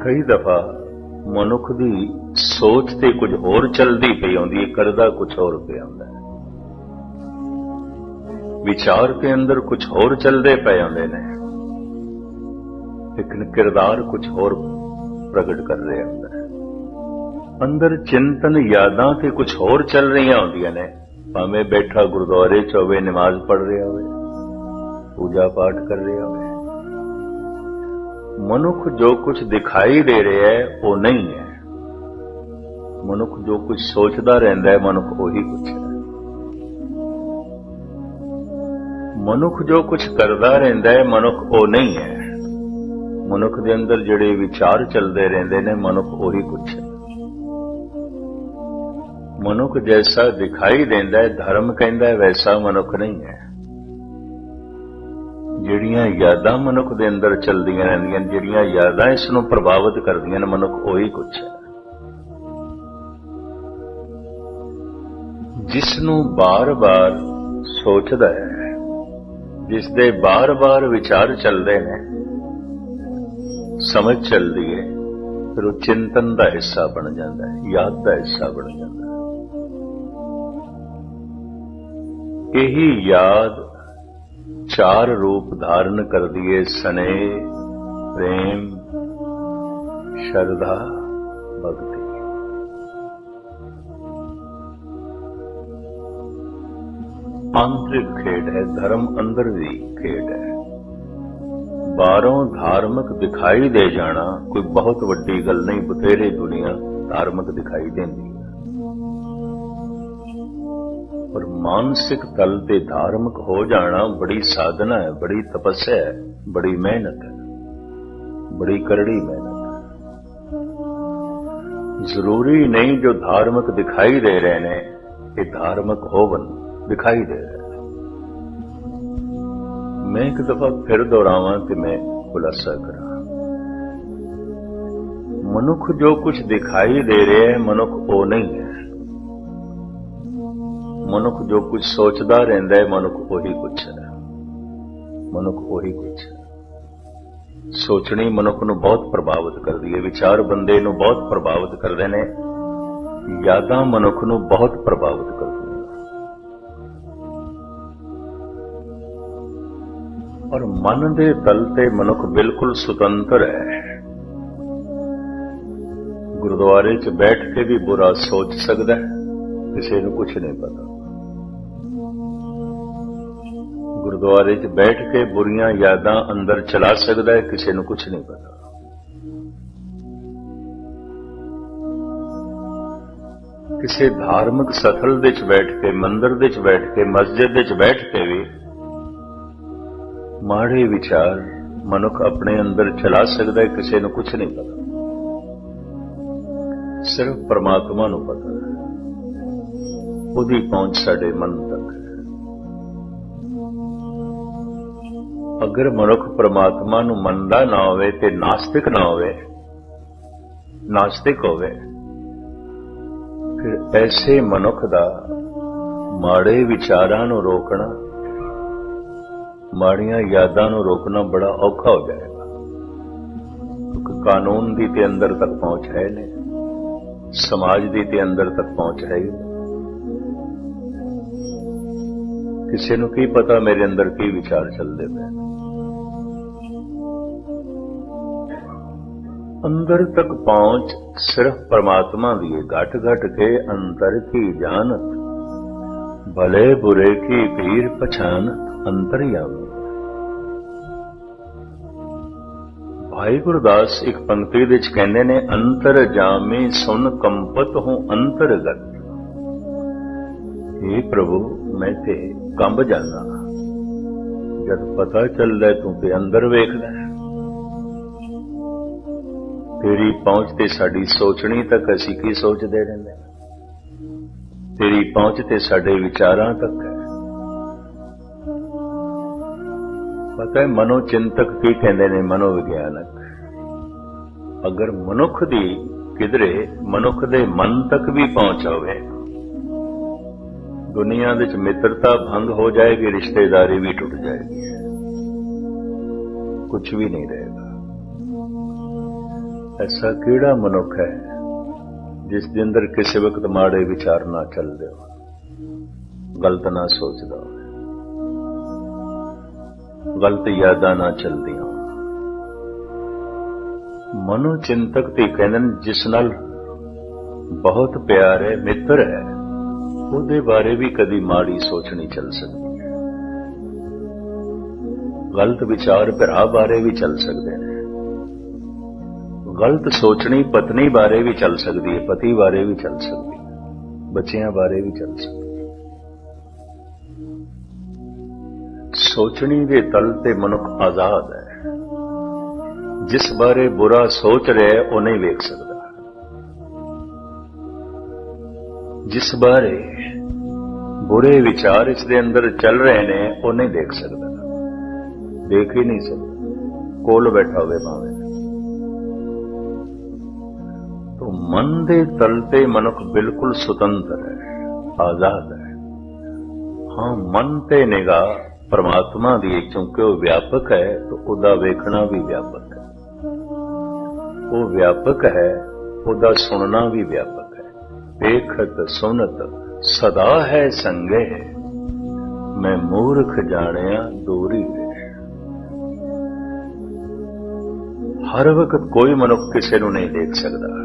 ਕਈ ਦਫਾ ਮਨੁੱਖ ਦੀ ਸੋਚ ਤੇ ਕੁਝ ਹੋਰ ਚੱਲਦੀ ਪਈ ਆਉਂਦੀ ਹੈ, ਕਰਦਾ ਕੁਝ ਹੋਰ ਪਿਆ ਹੁੰਦਾ ਹੈ। ਵਿਚਾਰ ਦੇ ਅੰਦਰ ਕੁਝ ਹੋਰ ਚੱਲਦੇ ਪਏ ਆਉਂਦੇ ਨੇ। ਲੇਕਿਨ ਕਿਰਦਾਰ ਕੁਝ ਹੋਰ ਪ੍ਰਗਟ ਕਰ ਰਿਹਾ ਹੁੰਦਾ ਹੈ ਅੰਦਰ ਚਿੰਤਨ ਯਾਦਾਂ ਤੇ ਕੁਝ ਹੋਰ ਚੱਲ ਰਹੀਆਂ ਹੁੰਦੀਆਂ ਨੇ। ਭਾਵੇਂ ਬੈਠਾ ਗੁਰਦੁਆਰੇ ਚ ਹੋਵੇ, ਨਮਾਜ਼ ਪੜ੍ਹ ਰਿਹਾ ਹੋਵੇ, ਪੂਜਾ ਪਾਠ ਕਰ ਰਿਹਾ ਹੋਵੇ ਮਨੁੱਖ ਜੋ ਕੁਝ ਦਿਖਾਈ ਦੇ ਰਿਹਾ ਹੈ, ਉਹ ਨਹੀਂ ਹੈ। ਮਨੁੱਖ ਜੋ ਕੁਝ ਸੋਚਦਾ ਰਹਿੰਦਾ ਹੈ, ਮਨੁੱਖ ਉਹੀ ਕੁਝ ਹੈ। ਮਨੁੱਖ ਜੋ ਕੁਝ ਕਰਦਾ ਰਹਿੰਦਾ ਹੈ, ਮਨੁੱਖ ਉਹ ਨਹੀਂ ਹੈ। ਮਨੁੱਖ ਦੇ ਅੰਦਰ ਜਿਹੜੇ ਵਿਚਾਰ ਚੱਲਦੇ ਰਹਿੰਦੇ ਨੇ, ਮਨੁੱਖ ਉਹੀ ਕੁਝ ਹੈ। ਮਨੁੱਖ ਜੈਸਾ ਦਿਖਾਈ ਦਿੰਦਾ ਹੈ, ਧਰਮ ਕਹਿੰਦਾ ਹੈ, ਵੈਸਾ ਮਨੁੱਖ ਨਹੀਂ ਹੈ। ਜਿਹੜੀਆਂ ਯਾਦਾਂ ਮਨੁੱਖ ਦੇ ਅੰਦਰ ਚੱਲਦੀਆਂ ਰਹਿੰਦੀਆਂ ਜਿਹੜੀਆਂ ਯਾਦਾਂ ਇਸ ਨੂੰ ਪ੍ਰਭਾਵਿਤ ਕਰਦੀਆਂ ਨੇ, ਮਨੁੱਖ ਉਹੀ ਕੁਛ ਹੈ। ਜਿਸ ਨੂੰ ਬਾਰ-ਬਾਰ ਸੋਚਦਾ ਹੈ ਜਿਸ ਦੇ ਬਾਰ-ਬਾਰ ਵਿਚਾਰ ਚੱਲਦੇ ਨੇ, ਸਮਝ ਚੱਲਦੀ ਹੈ, ਫਿਰ ਉਹ ਚਿੰਤਨ ਦਾ ਹਿੱਸਾ ਬਣ ਜਾਂਦਾ ਹੈ, ਯਾਦ ਦਾ ਹਿੱਸਾ ਬਣ ਜਾਂਦਾ ਹੈ। ਇਹੀ ਯਾਦ ਚਾਰ ਰੂਪ ਧਾਰਨ ਕਰਦੀ ਏ ਸਨੇਹ ਪ੍ਰੇਮ ਸ਼ਰਧਾ ਭਗਤੀ। ਆਂਤਰਿਕ ਖੇਡ ਹੈ, ਧਰਮ ਅੰਦਰ ਦੀ ਖੇਡ ਹੈ। ਬਾਹਰੋਂ ਧਾਰਮਿਕ ਦਿਖਾਈ ਦੇ ਜਾਣਾ ਕੋਈ ਬਹੁਤ ਵੱਡੀ ਗੱਲ ਨਹੀਂ, ਬਥੇਰੇ ਦੁਨੀਆ ਧਾਰਮਿਕ ਦਿਖਾਈ ਦਿੰਦੀ। ਪਰ ਮਾਨਸਿਕ ਤਲ ਤੇ ਧਾਰਮਿਕ ਹੋ ਜਾਣਾ ਬੜੀ ਸਾਧਨਾ ਹੈ, ਬੜੀ ਤਪੱਸਿਆ ਹੈ, ਬੜੀ ਮਿਹਨਤ ਹੈ, ਬੜੀ ਕਰੜੀ ਮਿਹਨਤ ਜ਼ਰੂਰੀ ਨਹੀਂ ਜੋ ਧਾਰਮਿਕ ਦਿਖਾਈ ਦੇ ਰਹੇ ਨੇ, ਇਹ ਧਾਰਮਿਕ ਹੋਵਨ ਦਿਖਾਈ ਦੇ ਰਹੇ ਮੈਂ ਇੱਕ ਦਫਾ ਫਿਰ ਦੁਹਰਾਵਾਂ ਤੇ ਮੈਂ ਖੁਲਾਸਾ ਕਰਾਂ। ਮਨੁੱਖ ਜੋ ਕੁਝ ਦਿਖਾਈ ਦੇ ਰਿਹਾ ਹੈ, ਮਨੁੱਖ ਉਹ ਨਹੀਂ ਹੈ। ਮਨੁੱਖ ਜੋ ਕੁਝ ਸੋਚਦਾ ਰਹਿੰਦਾ ਹੈ, ਮਨੁੱਖ ਉਹੀ ਕੁਛ ਹੈ। ਮਨੁੱਖ ਉਹੀ ਕੁਛ ਹੈ। ਸੋਚਣੀ ਮਨੁੱਖ ਨੂੰ ਬਹੁਤ ਪ੍ਰਭਾਵਿਤ ਕਰਦੀ ਹੈ। ਵਿਚਾਰ ਬੰਦੇ ਨੂੰ ਬਹੁਤ ਪ੍ਰਭਾਵਿਤ ਕਰਦੇ ਨੇ। ਯਾਦਾਂ ਮਨੁੱਖ ਨੂੰ ਬਹੁਤ ਪ੍ਰਭਾਵਿਤ ਕਰਦੀਆਂ ਔਰ ਮਨ ਦੇ ਤਲ ਤੇ ਮਨੁੱਖ ਬਿਲਕੁਲ ਸੁਤੰਤਰ ਹੈ। ਗੁਰਦੁਆਰੇ 'ਚ ਬੈਠ ਕੇ ਵੀ ਬੁਰਾ ਸੋਚ ਸਕਦਾ ਹੈ। ਕਿਸੇ ਨੂੰ ਕੁਝ ਨਹੀਂ ਪਤਾ। ਗੁਰਦੁਆਰੇ 'ਚ ਬੈਠ ਕੇ ਬੁਰੀਆਂ ਯਾਦਾਂ ਅੰਦਰ ਚਲਾ ਸਕਦਾ ਹੈ, ਕਿਸੇ ਨੂੰ ਕੁਝ ਨਹੀਂ ਪਤਾ। ਕਿਸੇ ਧਾਰਮਿਕ ਸਥਲ ਦੇ ਵਿੱਚ ਬੈਠ ਕੇ, ਮੰਦਰ ਦੇ ਵਿੱਚ ਬੈਠ ਕੇ, ਮਸਜਿਦ ਦੇ ਵਿੱਚ ਬੈਠ ਕੇ ਵੀ ਮਾੜੇ ਵਿਚਾਰ ਮਨੁੱਖ ਆਪਣੇ ਅੰਦਰ ਚਲਾ ਸਕਦਾ ਹੈ, ਕਿਸੇ ਨੂੰ ਕੁਝ ਨਹੀਂ ਪਤਾ। ਸਿਰਫ ਪਰਮਾਤਮਾ ਨੂੰ ਪਤਾ। ਹੈ ਉਹਦੀ ਪਹੁੰਚ ਸਾਡੇ ਮਨ ਤੱਕ ਹੈ। ਅਗਰ ਮਨੁੱਖ ਪ੍ਰਮਾਤਮਾ ਨੂੰ ਮੰਨਦਾ ਨਾ ਹੋਵੇ ਤੇ ਨਾਸਤਿਕ ਨਾ ਹੋਵੇ, ਨਾਸਤਿਕ ਹੋਵੇ, ਫਿਰ ਐਸੇ ਮਨੁੱਖ ਦਾ ਮਾੜੇ ਵਿਚਾਰਾਂ ਨੂੰ ਰੋਕਣਾ, ਮਾੜੀਆਂ ਯਾਦਾਂ ਨੂੰ ਰੋਕਣਾ ਬੜਾ ਔਖਾ ਹੋ ਜਾਏਗਾ। ਕਿਉਂਕਿ ਕਾਨੂੰਨ ਦੀ ਤੇ ਅੰਦਰ ਤੱਕ ਪਹੁੰਚ ਹੈ ਨੇ ਸਮਾਜ ਦੀ ਤੇ ਅੰਦਰ ਤੱਕ ਪਹੁੰਚ ਹੈ ਕਿਸੇ ਨੂੰ ਕੀ ਪਤਾ ਮੇਰੇ ਅੰਦਰ ਕੀ ਵਿਚਾਰ ਚੱਲਦੇ ਪਏ ਅੰਦਰ ਤੱਕ ਪਹੁੰਚ ਸਿਰਫ ਪਰਮਾਤਮਾ ਦੀ ਹੈ ਘਟ ਘਟ ਕੇ ਅੰਤਰ ਕੀ ਜਾਣਤ ਭਲੇ ਬੁਰੇ ਕੀ ਪੀਰ ਪਛਾਨਤ ਅੰਤਰਯਾਮੀ ਭਾਈ ਗੁਰਦਾਸ ਇੱਕ ਪੰਕਤੀ ਵਿੱਚ ਕਹਿੰਦੇ ਨੇ ਅੰਤਰ ਜਾਮੇ ਸੁਨ ਕੰਪਤ ਹੂੰ ਅੰਤਰਗਤ हे ਪ੍ਰਭੂ ਮੈਂ ਤੇ ਕੰਬ ਜਾਂਦਾ ਜਦ ਪਤਾ ਚੱਲਦਾ ਤੂੰ ਤੇ ਅੰਦਰ ਵੇਖਦਾ ਹੈ। ਤੇਰੀ ਪਹੁੰਚ ਤੇ ਸਾਡੀ ਸੋਚਣੀ ਤੱਕ ਅਸੀਂ ਕੀ ਸੋਚਦੇ ਰਹਿੰਦੇ ਹਾਂ? ਤੇਰੀ ਪਹੁੰਚ ਤੇ ਸਾਡੇ ਵਿਚਾਰਾਂ ਤੱਕ ਹੈ। ਪਤਾ ਹੈ ਮਨੋ ਚਿੰਤਕ ਕੀ ਕਹਿੰਦੇ ਨੇ ਮਨੋਵਿਗਿਆਨਕ? ਅਗਰ ਮਨੁੱਖ ਦੀ ਕਿਧਰੇ ਮਨੁੱਖ ਦੇ ਮਨ ਤੱਕ ਵੀ ਪਹੁੰਚ ਹੋਵੇ ਦੁਨੀਆ ਵਿੱਚ ਮਿੱਤਰਤਾ ਭੰਗ ਹੋ ਜਾਏਗੀ, ਰਿਸ਼ਤੇਦਾਰੀ ਵੀ ਟੁੱਟ ਜਾਏਗੀ। ਕੁਝ ਵੀ ਨਹੀਂ ਰਹੇ। ਐਸਾ ਕਿਹੜਾ ਮਨੁੱਖ ਹੈ ਜਿਸ ਦੇ ਅੰਦਰ ਕਿਸੇ ਵਕਤ ਮਾੜੇ ਵਿਚਾਰ ਨਾ ਚੱਲਦੇ ਹੋ ਗਲਤ ਨਾ ਸੋਚਦਾ ਹੋਵੇ। ਗਲਤ ਯਾਦਾਂ ਨਾ ਚਲਦੀਆਂ ਮਨੋ ਚਿੰਤਕ ਤੇ ਕਹਿੰਦੇ ਨੇ, ਜਿਸ ਨਾਲ ਬਹੁਤ ਪਿਆਰ ਹੈ, ਮਿੱਤਰ ਹੈ, ਉਹਦੇ ਬਾਰੇ ਵੀ ਕਦੀ ਮਾੜੀ ਸੋਚ ਨਹੀਂ ਚੱਲ ਸਕਦੀ। ਗਲਤ ਵਿਚਾਰ ਭਰਾ ਬਾਰੇ ਵੀ ਚੱਲ ਸਕਦੇ ਨੇ। ਗਲਤ ਸੋਚਣੀ ਪਤਨੀ ਬਾਰੇ ਵੀ ਚੱਲ ਸਕਦੀ ਹੈ, ਪਤੀ ਬਾਰੇ ਵੀ ਚੱਲ ਸਕਦੀ ਹੈ, ਬੱਚਿਆਂ ਬਾਰੇ ਵੀ ਚੱਲ ਸਕਦੀ ਸੋਚਣੀ ਦੇ ਤਲ ਤੇ ਮਨੁੱਖ ਆਜ਼ਾਦ ਹੈ। ਜਿਸ ਬਾਰੇ ਬੁਰਾ ਸੋਚ ਰਿਹਾ ਉਹ ਨਹੀਂ ਵੇਖ ਸਕਦਾ। ਜਿਸ ਬਾਰੇ ਬੁਰੇ ਵਿਚਾਰ ਇਸ ਦੇ ਅੰਦਰ ਚੱਲ ਰਹੇ ਨੇ, ਉਹ ਨਹੀਂ ਦੇਖ ਸਕਦਾ। ਦੇਖ ਹੀ ਨਹੀਂ ਸਕਦਾ। ਕੋਲ ਬੈਠਾ ਹੋਵੇ ਭਾਵੇਂ। ਮਨ ਦੇ ਤਲ ਤੇ ਮਨੁੱਖ ਬਿਲਕੁਲ ਸੁਤੰਤਰ ਹੈ, ਆਜ਼ਾਦ ਹੈ। ਹਾਂ, ਮਨ ਤੇ ਨਿਗਾਹ ਪਰਮਾਤਮਾ ਦੀ ਹੈ, ਕਿਉਂਕਿ ਉਹ ਵਿਆਪਕ ਹੈ, ਤਾਂ ਉਹਦਾ ਵੇਖਣਾ ਵੀ ਵਿਆਪਕ ਹੈ। ਉਹ ਵਿਆਪਕ ਹੈ, ਉਹਦਾ ਸੁਣਨਾ ਵੀ ਵਿਆਪਕ ਹੈ। ਵੇਖਤ ਸੁਨਤ ਸਦਾ ਹੈ ਸੰਗੇ ਮੈਂ ਮੂਰਖ ਜਾਣਿਆ, ਦੂਰੀ ਹਰ ਵਕਤ ਕੋਈ ਮਨੁੱਖ ਕਿਸੇ ਨੂੰ ਨਹੀਂ ਦੇਖ ਸਕਦਾ।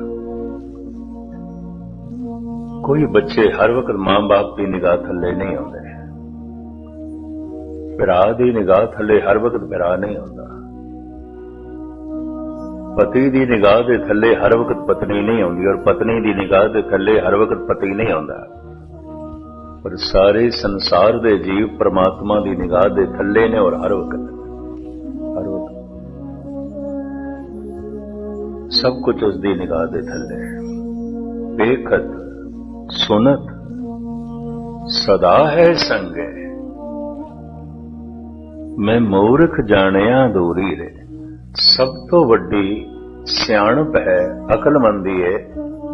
ਕੋਈ ਬੱਚੇ ਹਰ ਵਕਤ ਮਾਂ-ਬਾਪ ਦੀ ਨਿਗਾਹ ਥੱਲੇ ਨਹੀਂ ਆਉਂਦੇ। ਭਰਾ ਦੀ ਨਿਗਾਹ ਥੱਲੇ ਹਰ ਵਕਤ ਭਰਾ ਨਹੀਂ ਆਉਂਦਾ। ਪਤੀ ਦੀ ਨਿਗਾਹ ਦੇ ਥੱਲੇ ਹਰ ਵਕਤ ਪਤਨੀ ਨਹੀਂ ਆਉਂਦੀ ਔਰ ਪਤਨੀ ਦੀ ਨਿਗਾਹ ਦੇ ਥੱਲੇ ਹਰ ਵਕਤ ਪਤੀ ਨਹੀਂ ਆਉਂਦਾ। ਪਰ ਸਾਰੇ ਸੰਸਾਰ ਦੇ ਜੀਵ ਪ੍ਰਮਾਤਮਾ ਦੀ ਨਿਗਾਹ ਦੇ ਥੱਲੇ ਨੇ ਔਰ ਹਰ ਵਕਤ। ਹਰ ਵਕਤ। ਸਭ ਕੁਝ ਉਸ ਦੀ ਨਿਗਾਹ ਦੇ ਥੱਲੇ। ਹੈ ਸੁਨਤ। ਸਦਾ ਹੈ ਸੰਗੇ ਮੈਂ ਮੂਰਖ ਜਾਣਿਆ ਦੂਰੀ ਰੇ। ਸਭ ਤੋਂ ਵੱਡੀ ਸਿਆਣਪ ਹੈ, ਅਕਲਮੰਦੀ ਹੈ,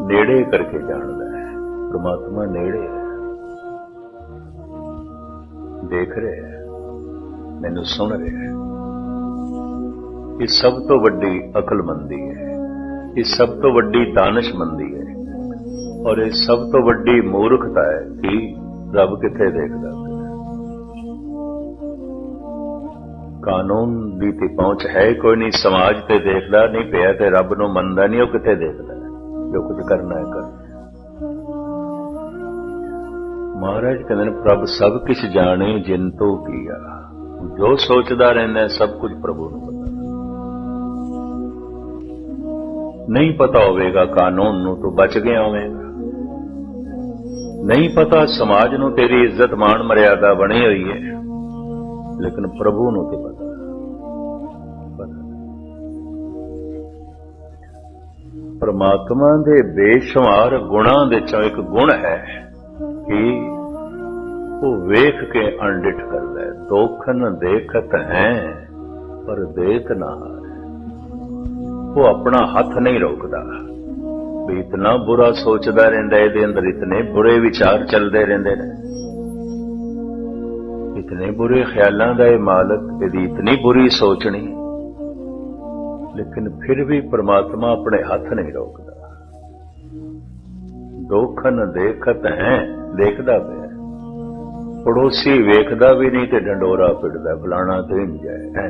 ਨੇੜੇ ਕਰਕੇ ਜਾਣਦਾ ਹੈ। ਪ੍ਰਮਾਤਮਾ ਨੇੜੇ ਹੈ। ਦੇਖ ਰਿਹਾ ਹੈ, ਮੈਨੂੰ ਸੁਣ ਰਿਹਾ ਹੈ। ਇਹ ਸਭ ਤੋਂ ਵੱਡੀ ਅਕਲਮੰਦੀ ਹੈ। ਇਹ ਸਭ ਤੋਂ ਵੱਡੀ ਦਾਨਸ਼ਮੰਦੀ ਹੈ ਔਰ ਇਹ ਸਭ ਤੋਂ ਵੱਡੀ ਮੂਰਖਤਾ ਹੈ ਕਿ ਰੱਬ ਕਿੱਥੇ ਦੇਖਦਾ ਕਾਨੂੰਨ ਦੀ ਤੇ ਪਹੁੰਚ ਹੈ ਕੋਈ ਨਹੀਂ, ਸਮਾਜ ਤੇ ਦੇਖਦਾ ਨਹੀਂ ਪਿਆ ਤੇ ਰੱਬ ਨੂੰ ਮੰਨਦਾ ਨਹੀਂ, ਉਹ ਕਿੱਥੇ ਦੇਖਦਾ ਜੋ ਕੁਝ ਕਰਨਾ ਹੈ ਕਰ। ਮਹਾਰਾਜ ਕਹਿੰਦੇ ਨੇ, ਪ੍ਰਭ ਸਭ ਕੁਝ ਜਾਣੇ ਜਿਨ ਤੋਂ ਕੀਆ। ਜੋ ਸੋਚਦਾ ਰਹਿੰਦਾ ਸਭ ਕੁਝ ਪ੍ਰਭੂ ਨੂੰ ਪਤਾ। ਨਹੀਂ ਪਤਾ ਹੋਵੇਗਾ ਕਾਨੂੰਨ ਨੂੰ, ਤੂੰ ਬਚ ਗਿਆ ਹੋਵੇਗਾ। ਨਹੀਂ ਪਤਾ ਸਮਾਜ ਨੂੰ ਤੇਰੀ ਇੱਜ਼ਤ ਮਾਣ ਮਰਿਆਦਾ ਬਣੀ ਹੋਈ ਹੈ। ਲੇਕਿਨ ਪ੍ਰਭੂ ਨੂੰ ਤੇ ਪਤਾ? ਪਰਮਾਤਮਾ ਦੇ ਬੇਸ਼ੁਮਾਰ ਗੁਣਾਂ ਦੇ ਚੋਂ ਇੱਕ ਗੁਣ ਹੈ ਕਿ ਉਹ ਵੇਖ ਕੇ ਅਣਡਿਠ ਕਰਦਾ ਹੈ। ਦੋਖਨ ਦੇਖਤ ਹੈ, ਪਰ ਦੇਖ ਨਾ ਉਹ ਆਪਣਾ ਹੱਥ ਨਹੀਂ ਰੋਕਦਾ। ਵੀ ਇਤਨਾ ਬੁਰਾ ਸੋਚਦਾ ਰਹਿੰਦਾ, ਇਹਦੇ ਅੰਦਰ ਇਤਨੇ ਬੁਰੇ ਵਿਚਾਰ ਚੱਲਦੇ ਰਹਿੰਦੇ ਨੇ। ਇਤਨੇ ਬੁਰੇ ਖਿਆਲਾਂ ਦਾ ਇਹ ਮਾਲਕ, ਇਹਦੀ ਇਤਨੀ ਬੁਰੀ ਸੋਚਣੀ। ਲੇਕਿਨ ਫਿਰ ਵੀ ਪ੍ਰਮਾਤਮਾ ਆਪਣੇ ਹੱਥ ਨਹੀਂ ਰੋਕਦਾ। ਦੋਖਨ ਦੇਖਤ ਹੈ, ਦੇਖਦਾ ਪਿਆ। ਪੜੋਸੀ ਵੇਖਦਾ ਵੀ ਨਹੀਂ ਤੇ ਡੰਡੋਰਾ ਪਿੱਟਦਾ ਫਲਾਣਾ ਤੇ ਇੰਜ ਹੈ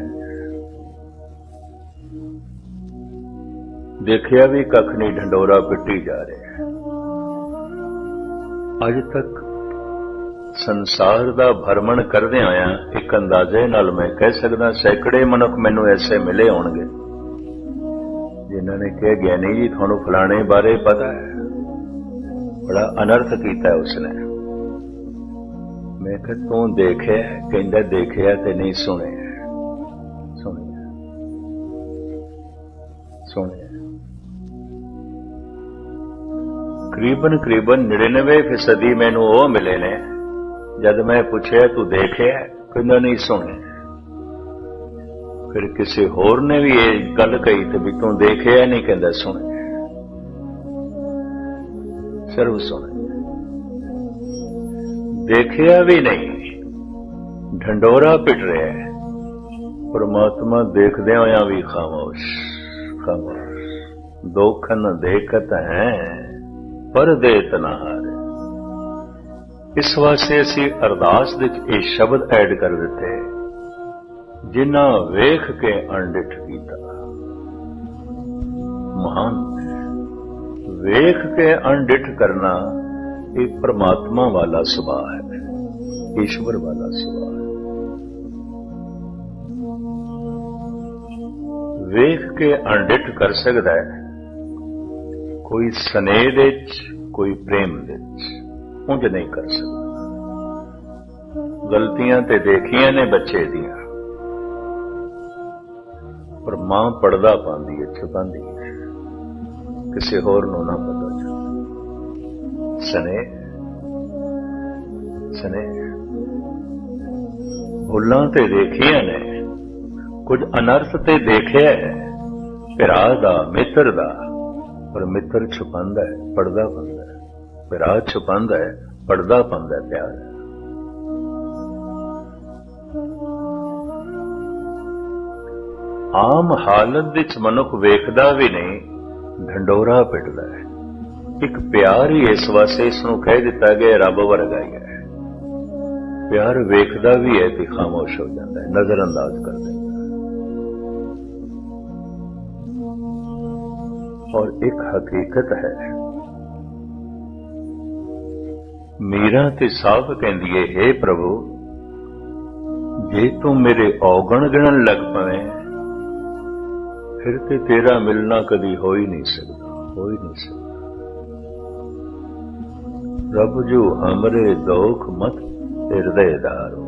ਦੇਖਿਆ ਵੀ ਕੱਖ ਨਹੀਂ, ਢੰਡੋਰਾ ਪਿੱਟੀ ਜਾ ਰਿਹਾ। ਅੱਜ ਤੱਕ ਸੰਸਾਰ ਦਾ ਭਰਮਣ ਕਰਦੇ ਆਇਆ ਇੱਕ ਅੰਦਾਜ਼ੇ ਨਾਲ ਮੈਂ ਕਹਿ ਸਕਦਾ, ਸੈਂਕੜੇ ਮਨੁੱਖ ਮੈਨੂੰ ਐਸੇ ਮਿਲੇ ਹੋਣਗੇ, ਜਿਨ੍ਹਾਂ ਨੇ ਕਿਹਾ, ਗਿਆਨੀ ਜੀ, ਤੁਹਾਨੂੰ ਫਲਾਣੇ ਬਾਰੇ ਪਤਾ ਹੈ। ਬੜਾ ਅਨਰਥ ਕੀਤਾ ਉਸਨੇ। ਮੈਂ ਕਿਹਾ, ਤੂੰ ਦੇਖਿਆ ਕਹਿੰਦਾ, ਦੇਖਿਆ ਤੇ ਨਹੀਂ ਸੁਣਿਆ। ਸੁਣਿਆ। ਸੁਣਿਆ। ਕਰੀਬਨ ਕਰੀਬਨ 99% ਮੈਨੂੰ ਉਹ ਮਿਲੇ ਨੇ ਜਦ ਮੈਂ ਪੁੱਛਿਆ ਤੂੰ ਦੇਖਿਆ ਕਹਿੰਦਾ ਨਹੀਂ ਸੁਣਿਆ ਫਿਰ ਕਿਸੇ ਹੋਰ ਨੇ ਵੀ ਇਹ ਗੱਲ ਕਹੀ ਤੇ ਵੀ ਤੂੰ ਦੇਖਿਆ ਨਹੀਂ ਕਹਿੰਦਾ ਸੁਣਿਆ ਸਰਵ ਸੁਣਿਆ ਦੇਖਿਆ ਵੀ ਨਹੀਂ ਢੰਡੋਰਾ ਪਿਟ ਰਿਹਾ ਹੈ ਪਰਮਾਤਮਾ ਦੇਖਦਿਆਂ ਹੋਇਆਂ ਵੀ ਖਾਮੋਸ਼ ਖਾਮੋਸ਼ ਦੋਖਨ ਦੇਖਤ ਹੈ ਪਰ ਦੇਤ ਨਾ ਹਾਰੇ। ਇਸ ਵਾਸਤੇ ਅਸੀਂ ਅਰਦਾਸ ਵਿੱਚ ਇਹ ਸ਼ਬਦ ਐਡ ਕਰ ਦਿੱਤੇ, ਜਿਨ੍ਹਾਂ ਵੇਖ ਕੇ ਅਣਡਿਠ ਕੀਤਾ। ਮਹਾਨ, ਵੇਖ ਕੇ ਅਣਡਿਠ ਕਰਨਾ ਇਹ ਪ੍ਰਮਾਤਮਾ ਵਾਲਾ ਸੁਭਾਅ ਹੈ, ਈਸ਼ਵਰ ਵਾਲਾ ਸੁਭਾਅ ਹੈ। ਵੇਖ ਕੇ ਅਣਡਿਠ ਕਰ ਸਕਦਾ ਹੈ ਕੋਈ ਸਨੇਹ ਦੇ ਵਿੱਚ, ਕੋਈ ਪ੍ਰੇਮ ਦੇ ਵਿੱਚ। ਉਂਝ ਨਹੀਂ ਕਰ ਸਕਦਾ। ਗਲਤੀਆਂ ਤੇ ਦੇਖੀਆਂ ਨੇ ਬੱਚੇ ਦੀਆਂ। ਪਰ ਮਾਂ ਪੜਦਾ ਪਾਉਂਦੀ ਹੈ ਛੁਪਾਉਂਦੀ ਹੈ। ਕਿਸੇ ਹੋਰ ਨੂੰ ਨਾ ਪਤਾ ਚੱਲੇ। ਸਨੇਹ। ਸਨੇਹ। ਭੁੱਲਾਂ ਤੇ ਦੇਖੀਆਂ ਨੇ। ਕੁਝ ਅਨਰਥ ਤੇ ਦੇਖਿਆ ਹੈ। ਭਰਾ ਦਾ, ਮਿੱਤਰ ਦਾ। ਪਰ ਮਿੱਤਰ ਛੁਪਾਉਂਦਾ ਹੈ, ਪਰਦਾ ਪਾਉਂਦਾ ਹੈ। ਭਰਾ ਛੁਪਾਉਂਦਾ ਹੈ, ਪਰਦਾ ਪਾਉਂਦਾ ਹੈ ਪਿਆਰ। ਆਮ ਹਾਲਤ ਵਿੱਚ ਮਨੁੱਖ ਵੇਖਦਾ ਵੀ ਨਹੀਂ, ਢੰਡੋਰਾ ਪਿੱਟਦਾ ਹੈ। ਇੱਕ ਪਿਆਰ ਹੀ ਇਸ ਵਾਸਤੇ ਇਸ ਨੂੰ ਕਹਿ ਦਿੱਤਾ ਗਿਆ, ਰੱਬ ਵਰਗਾ ਹੀ ਹੈ। ਪਿਆਰ ਵੇਖਦਾ ਵੀ ਹੈ ਤੇ ਖਾਮੋਸ਼ ਹੋ ਜਾਂਦਾ ਹੈ ਨਜ਼ਰ ਅੰਦਾਜ਼ ਕਰ ਦਿੰਦਾ ਹੈ ਔਰ ਇੱਕ ਹਕੀਕਤ ਹੈ। ਮੀਰਾ ਤੇ ਸਾਫ਼ ਕਹਿੰਦੀ ਏ हे ਪ੍ਰਭੂ, ਜੇ ਤੂੰ ਮੇਰੇ ਔਗਣ ਗਿਣਨ ਲੱਗ ਪਵੇਂ, ਫਿਰ ਤੇ ਤੇਰਾ ਮਿਲਣਾ ਕਦੀ ਹੋ ਹੀ ਨਹੀਂ ਸਕਦਾ ਹੋ ਹੀ ਨਹੀਂ ਸਕਦਾ। ਰੱਬ ਜੋ ਹਮਰੇ ਦੋਖ ਮਤ ਹਿਰਦੇ ਧਾਰੋ।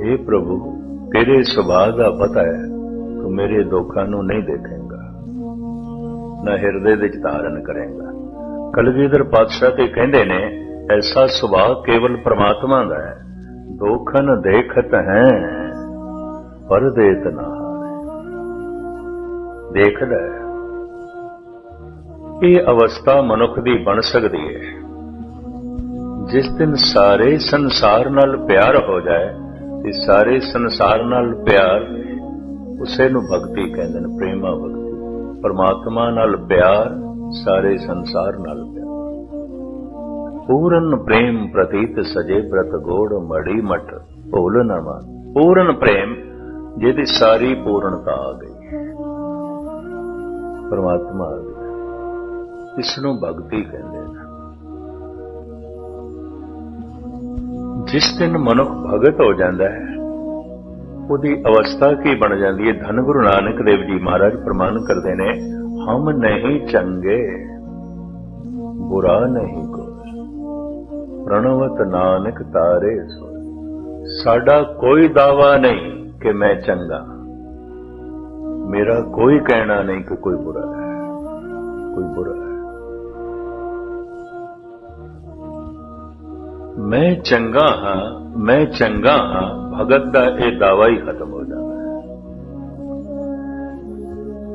हे ਪ੍ਰਭੂ, ਤੇਰੇ ਸੁਭਾਅ ਦਾ ਪਤਾ ਹੈ, ਤੂੰ ਮੇਰੇ ਦੁੱਖਾਂ ਨੂੰ ਨਹੀਂ ਦੇਖੇ ਨਾ ਹਿਰਦੇ ਵਿੱਚ ਧਾਰਨ ਕਰੇਗਾ। ਕਲਗੀਧਰ ਪਾਤਸ਼ਾਹ ਤੇ ਕਹਿੰਦੇ ਨੇ, ਐਸਾ ਸੁਭਾਅ ਕੇਵਲ ਪ੍ਰਮਾਤਮਾ ਦਾ ਹੈ। ਦੋਖਨ ਦੇਖਤ ਹੈ ਪਰ ਦੇਤ ਨਾ ਦੇਖਦਾ ਇਹ ਅਵਸਥਾ ਮਨੁੱਖ ਦੀ ਬਣ ਸਕਦੀ ਹੈ ਜਿਸ ਦਿਨ ਸਾਰੇ ਸੰਸਾਰ ਨਾਲ ਪਿਆਰ ਹੋ ਜਾਏ, ਤੇ ਸਾਰੇ ਸੰਸਾਰ ਨਾਲ ਪਿਆਰ ਉਸੇ ਨੂੰ ਭਗਤੀ ਕਹਿੰਦੇ ਨੇ, ਪ੍ਰੇਮਾ ਭਗਤੀ। ਪਰਮਾਤਮਾ ਨਾਲ ਪਿਆਰ, ਸਾਰੇ ਸੰਸਾਰ ਨਾਲ ਪਿਆਰ। ਪੂਰਨ ਪ੍ਰੇਮ ਪ੍ਰਤੀਤ ਸਜੇ ਪ੍ਰਤ ਗੋੜ ਮੜੀ ਮਟ ਭੋਲ ਨਾ ਮਾਨ। ਪੂਰਨ ਪ੍ਰੇਮ ਜਿਹਦੀ ਸਾਰੀ ਪੂਰਨਤਾ ਆ ਗਈ। ਪਰਮਾਤਮਾ ਆ ਗਿਆ ਇਸ ਨੂੰ ਭਗਤੀ ਕਹਿੰਦੇ ਨੇ। ਜਿਸ ਦਿਨ ਮਨੁੱਖ ਭਗਤ ਹੋ ਜਾਂਦਾ ਹੈ ਉਹਦੀ ਅਵਸਥਾ ਕੀ ਬਣ ਜਾਂਦੀ ਹੈ? ਧੰਨ ਗੁਰੂ ਨਾਨਕ ਦੇਵ ਜੀ ਮਹਾਰਾਜ ਪ੍ਰਮਾਣ ਕਰਦੇ ਨੇ, ਹਮ ਨਹੀਂ ਚੰਗੇ, ਬੁਰਾ ਨਹੀਂ ਕੋ ਪ੍ਰਣਵਤ ਨਾਨਕ ਤਾਰੇ ਸੋ ਸਾਡਾ ਕੋਈ ਦਾਵਾ ਨਹੀਂ ਕਿ ਮੈਂ ਚੰਗਾ। ਮੇਰਾ ਕੋਈ ਕਹਿਣਾ ਨਹੀਂ ਕਿ ਕੋਈ ਬੁਰਾ ਹੈ। ਕੋਈ ਬੁਰਾ ਹੈ। ਮੈਂ ਚੰਗਾ ਹਾਂ, ਮੈਂ ਚੰਗਾ ਹਾਂ ਭਗਤ ਦਾ ਇਹ ਦਾਵਾ ਹੀ ਖਤਮ ਹੋ ਜਾਂਦਾ। ਹੈ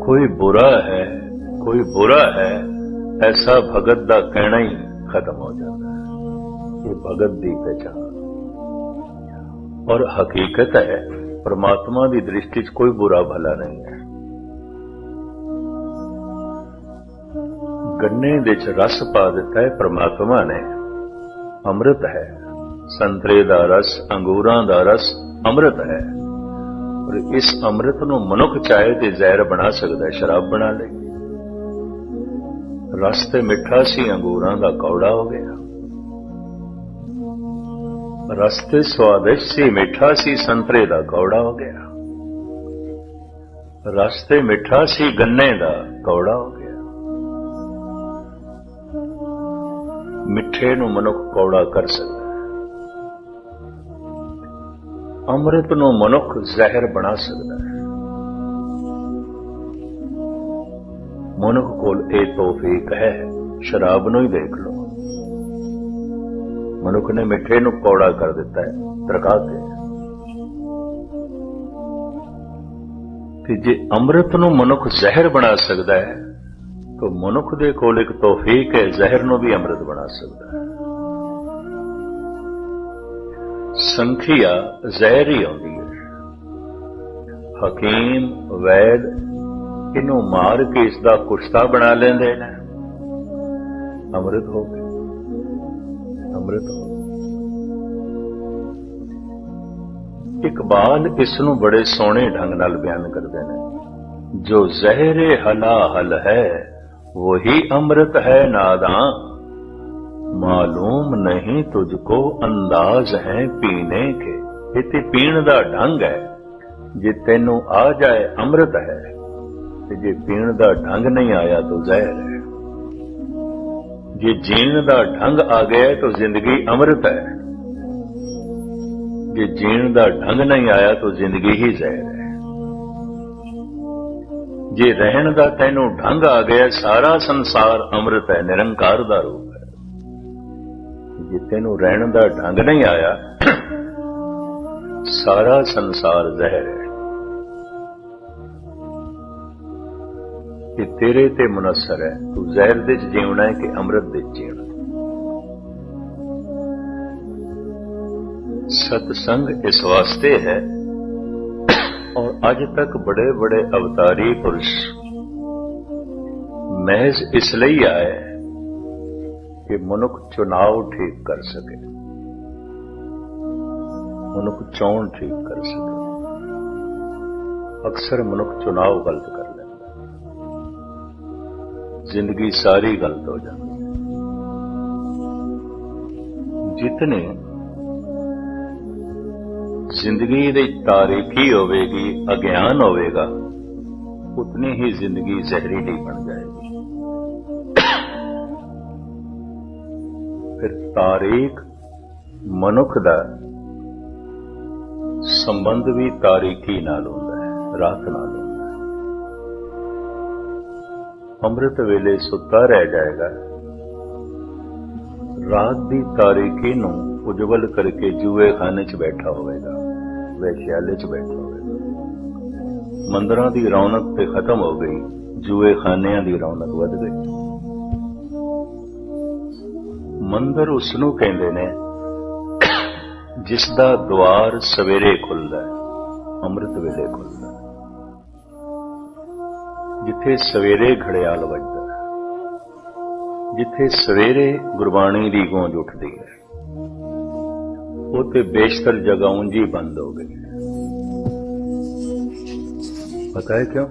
ਕੋਈ ਬੁਰਾ ਹੈ, ਕੋਈ ਬੁਰਾ ਹੈ, ਐਸਾ ਭਗਤ ਦਾ ਕਹਿਣਾ ਹੀ ਖਤਮ ਹੋ ਜਾਂਦਾ। ਹੈ ਇਹ ਭਗਤ ਦੀ ਪਛਾਣ ਔਰ ਹਕੀਕਤ ਹੈ, ਪਰਮਾਤਮਾ ਦੀ ਦ੍ਰਿਸ਼ਟੀ 'ਚ ਕੋਈ ਬੁਰਾ ਭਲਾ ਨਹੀਂ ਹੈ। ਗੰਨੇ ਦੇ 'ਚ ਰਸ ਪਾ ਦਿੱਤਾ ਹੈ, ਪਰਮਾਤਮਾ ਨੇ। ਅੰਮ੍ਰਿਤ ਹੈ। ਸੰਤਰੇ ਦਾ ਰਸ, ਅੰਗੂਰਾਂ ਦਾ ਰਸ ਅੰਮ੍ਰਿਤ ਹੈ। ਔਰ ਇਸ ਅੰਮ੍ਰਿਤ ਨੂੰ ਮਨੁੱਖ ਚਾਹੇ ਤੇ ਜ਼ਹਿਰ ਬਣਾ ਸਕਦਾ ਹੈ, ਸ਼ਰਾਬ ਬਣਾ ਲੇ ਰਸ ਤੇ ਮਿੱਠਾ ਸੀ, ਅੰਗੂਰਾਂ ਦਾ ਕੌੜਾ ਹੋ ਗਿਆ। ਰਸ ਤੇ ਸਵਾਦਿਸ਼ਟ ਸੀ, ਮਿੱਠਾ ਸੀ, ਸੰਤਰੇ ਦਾ ਕੌੜਾ ਹੋ ਗਿਆ। ਰਸ ਤੇ ਮਿੱਠਾ ਸੀ, ਗੰਨੇ ਦਾ ਕੌੜਾ ਹੋ ਗਿਆ। ਮਿੱਠੇ ਨੂੰ ਮਨੁੱਖ ਕੌੜਾ ਕਰ ਸਕਦਾ ਅੰਮ੍ਰਿਤ ਨੂੰ ਮਨੁੱਖ ਜ਼ਹਿਰ ਬਣਾ ਸਕਦਾ ਹੈ। ਮਨੁੱਖ ਕੋਲ ਇਹ ਤੋਫੀਕ ਹੈ, ਸ਼ਰਾਬ ਨੂੰ ਹੀ ਦੇਖ ਲਓ। ਮਨੁੱਖ ਨੇ ਮਿੱਠੇ ਨੂੰ ਕੌੜਾ ਕਰ ਦਿੱਤਾ ਹੈ, ਤਰਕਾ ਕੇ। ਤੇ ਜੇ ਅੰਮ੍ਰਿਤ ਨੂੰ ਮਨੁੱਖ ਜ਼ਹਿਰ ਬਣਾ ਸਕਦਾ ਹੈ, ਤਾਂ ਮਨੁੱਖ ਦੇ ਕੋਲ ਇੱਕ ਤੋਫੀਕ ਹੈ, ਜ਼ਹਿਰ ਨੂੰ ਵੀ ਅੰਮ੍ਰਿਤ ਬਣਾ ਸਕਦਾ ਹੈ। ਸੰਖਿਆ ਜ਼ਹਿਰ ਹੀ ਆਉਂਦੀ ਹੈ। ਹਕੀਮ, ਵੈਦ, ਇਹਨੂੰ ਮਾਰ ਕੇ ਇਸ ਦਾ ਕੁਸ਼ਤਾ ਬਣਾ ਲੈਂਦੇ ਨੇ। ਅੰਮ੍ਰਿਤ ਹੋ ਗਿਆ। ਅੰਮ੍ਰਿਤ ਹੋ ਇਕਬਾਲ ਇਸ ਨੂੰ ਬੜੇ ਸੋਹਣੇ ਢੰਗ ਨਾਲ ਬਿਆਨ ਕਰਦੇ ਨੇ। ਜੋ ਜ਼ਹਿਰੇ ਹਲਾ ਹਲ ਹੈ ਉਹੀ ਅੰਮ੍ਰਿਤ ਹੈ ਨਾਦਾਂ। ਮਾਲੂਮ ਨਹੀਂ ਤੁਝਕੋ ਅੰਦਾਜ਼ ਹੈ ਪੀਣੇ ਕੇ। ਇਹ ਤੇ ਪੀਣ ਦਾ ਢੰਗ ਹੈ। ਜੇ ਤੈਨੂੰ ਆ ਜਾਏ ਅੰਮ੍ਰਿਤ ਹੈ, ਤੇ ਜੇ ਪੀਣ ਦਾ ਢੰਗ ਨਹੀਂ ਆਇਆ ਤਾਂ ਜ਼ਹਿਰ ਹੈ। ਜੇ ਜੀਣ ਦਾ ਢੰਗ ਆ ਗਿਆ ਤਾਂ ਜ਼ਿੰਦਗੀ ਅੰਮ੍ਰਿਤ ਹੈ। ਜੇ ਜੀਣ ਦਾ ਢੰਗ ਨਹੀਂ ਆਇਆ ਤਾਂ ਜ਼ਿੰਦਗੀ ਹੀ ਜ਼ਹਿਰ ਹੈ। ਜੇ ਰਹਿਣ ਦਾ ਤੈਨੂੰ ਢੰਗ ਆ ਗਿਆ ਸਾਰਾ ਸੰਸਾਰ ਅੰਮ੍ਰਿਤ ਹੈ, ਨਿਰੰਕਾਰ ਦਾ ਰੂਪ। ਤੈਨੂੰ ਰਹਿਣ ਦਾ ਢੰਗ ਨਹੀਂ ਆਇਆ, ਸਾਰਾ ਸੰਸਾਰ ਜ਼ਹਿਰ ਹੈ। ਇਹ ਤੇਰੇ ਤੇ ਮਨਸਰ ਹੈ। ਤੂੰ ਜ਼ਹਿਰ ਦੇ ਚ ਜੀਉਣਾ ਹੈ ਕਿ ਅੰਮ੍ਰਿਤ ਦੇ ਚ ਜੀਉਣਾ ਸਤ ਸੰਗ ਇਸ ਵਾਸਤੇ ਹੈ ਔਰ ਅੱਜ ਤੱਕ ਬੜੇ ਬੜੇ ਅਵਤਾਰੀ ਪੁਰਸ਼ ਮਹਿਜ਼ ਇਸ ਲਈ ਆਏ कि मनुख चुनाव ठीक कर सके मनुख चोण ठीक कर सके अक्सर मनुख चुनाव गलत कर लेता जिंदगी सारी गलत हो जाती है जितने ਜ਼ਿੰਦਗੀ ਦੀ ਤਾਰੀਖੀ ਹੋਵੇਗੀ ਅਗਿਆਨ ਹੋਵੇਗਾ ਉਤਨੀ ਹੀ ਜ਼ਿੰਦਗੀ ਜ਼ਹਿਰੀਲੀ ਬਣ ਜਾਏਗੀ ਫਿਰ ਤਾਰੀਖ ਮਨੁੱਖ ਦਾ ਸੰਬੰਧ ਵੀ ਤਾਰੀਖੀ ਨਾਲ ਹੁੰਦਾ ਹੈ, ਰਾਤ ਨਾਲ ਹੁੰਦਾ ਹੈ। ਅੰਮ੍ਰਿਤ ਵੇਲੇ ਸੁੱਤਾ ਰਹਿ ਜਾਏਗਾ। ਰਾਤ ਦੀ ਤਾਰੀਖੀ ਨੂੰ ਉਜਵਲ ਕਰਕੇ ਜੂਏ ਖਾਨੇ 'ਚ ਬੈਠਾ ਹੋਵੇਗਾ, ਵੈਸ਼ਿਆਲੇ 'ਚ ਬੈਠਾ ਹੋਵੇਗਾ। ਮੰਦਰਾਂ ਦੀ ਰੌਣਕ ਤੇ ਖਤਮ ਹੋ ਗਈ, ਜੂਏ ਖਾਨਿਆਂ ਦੀ ਰੌਣਕ ਵੱਧ ਗਈ। ਮੰਦਰ ਉਸ ਨੂੰ ਕਹਿੰਦੇ ਨੇ ਜਿਸ ਦਾ ਦਵਾਰ ਸਵੇਰੇ ਖੁੱਲਦਾ ਹੈ, ਅੰਮ੍ਰਿਤ ਵੇਲੇ ਖੁੱਲਦਾ ਜਿੱਥੇ ਸਵੇਰੇ ਘੜਿਆਲ ਵੱਜਦਾ ਜਿੱਥੇ ਸਵੇਰੇ ਗੁਰਬਾਣੀ ਦੀ ਗੂੰਜ ਉੱਠਦੀ ਹੈ ਉਹ ਤੇ ਬੇਸ਼ਤਰ ਜਗ੍ਹਾ ਉਂਝ ਹੀ ਬੰਦ ਹੋ ਗਈ ਪਤਾ ਹੈ ਕਿਉਂ?